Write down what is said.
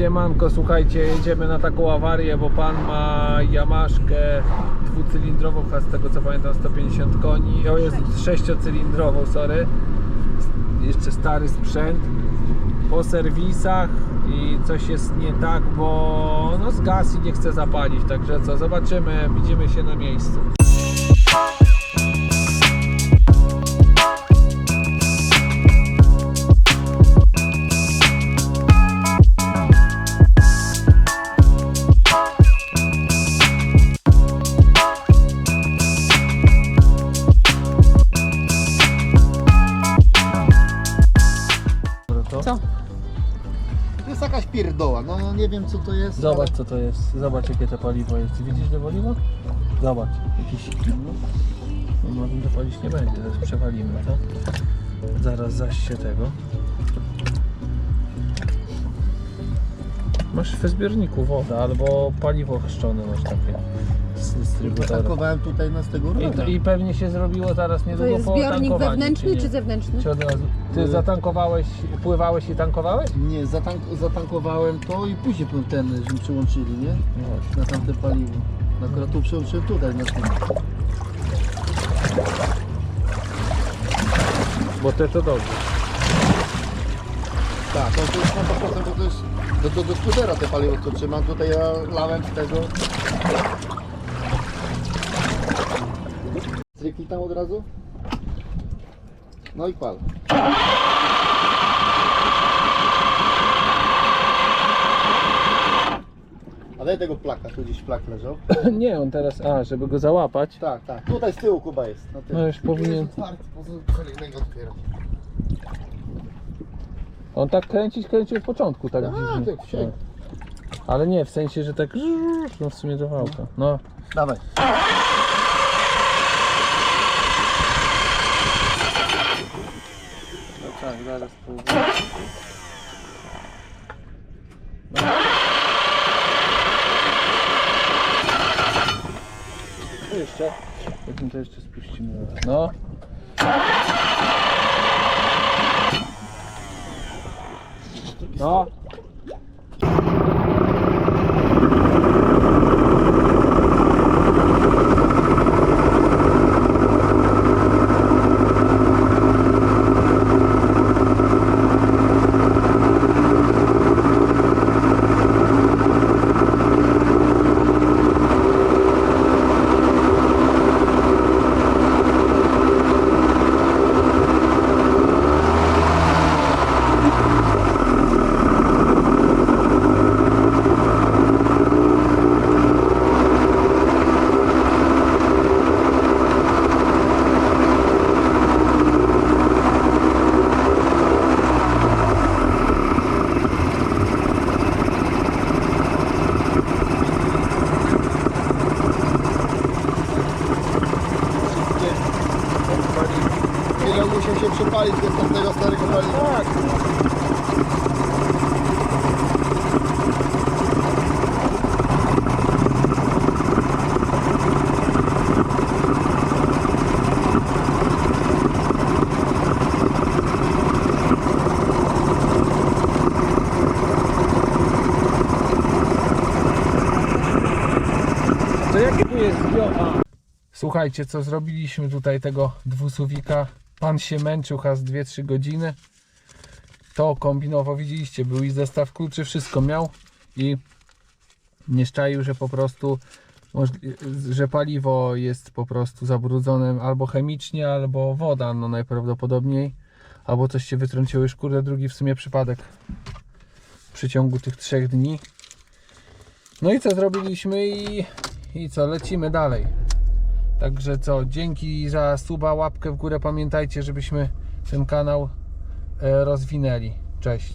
Siemanko, słuchajcie, jedziemy na taką awarię, bo pan ma Yamaszkę dwucylindrową, chyba z tego co pamiętam 150 koni, o jest sześciocylindrową, sorry. Jeszcze stary sprzęt po serwisach i coś jest nie tak, bo no zgasł i nie chce zapalić, także co, zobaczymy, widzimy się na miejscu. To jest jakaś pierdoła, no, no nie wiem co to jest. Zobacz co to jest, zobacz jakie to paliwo jest. Widzisz to paliwo? Zobacz, jakiś... No może to palić nie będzie, zaraz przewalimy to. Zaraz zaś się tego. Masz w zbiorniku wodę albo paliwo chrzczone masz takie z dystrybutora. Tankowałem tutaj na z tego I. I pewnie się zrobiło zaraz To niedługo jest po zbiornik tankowaniu, wewnętrzny nie? czy zewnętrzny? Czy od razu? Ty Y- zatankowałeś, pływałeś i tankowałeś? Nie, zatank zatankowałem to i później ten, żeśmy przyłączyli, nie? No. Na tamte paliwo. Akurat tu przyłączyłem tutaj na tym. Bo te to dobrze. Tak, to, to jest na 100%, bo to do, do, do skutera te paliwo co trzymam. Tutaj ja lałem z tego. Stryknij tam od razu. No i pal. A daj tego plaka, tu gdzieś plak leżał. Nie, on teraz, a, żeby go załapać. Tak, tak. Tutaj z tyłu Kuba jest. Na tył. No już powinien- jest otwarty, otwieram. On tak kręcić kręcił w początku, tak Tak, dziwnie. jak wsiadł. Ale nie, w sensie, że tak no w sumie wałka. No, Dawaj. no tak, zaraz spróbuję. No. jeszcze? Potem to jeszcze spuścimy. No. No. Starego paliwa. Tak. To? Słuchajcie, co zrobiliśmy tutaj tego dwusuwika. Pan się męczył z 2-3 godziny. To kombinował, widzieliście, był i zestaw kluczy, wszystko miał i nie szczaił, że po prostu że paliwo jest po prostu zabrudzone albo chemicznie, albo woda, no najprawdopodobniej, albo coś się wytrąciło już kurde, drugi w sumie przypadek w przeciągu tych trzech dni. No i co zrobiliśmy i, i co, lecimy dalej. Także co, dzięki za suba, łapkę w górę. Pamiętajcie, żebyśmy ten kanał e, rozwinęli. Cześć.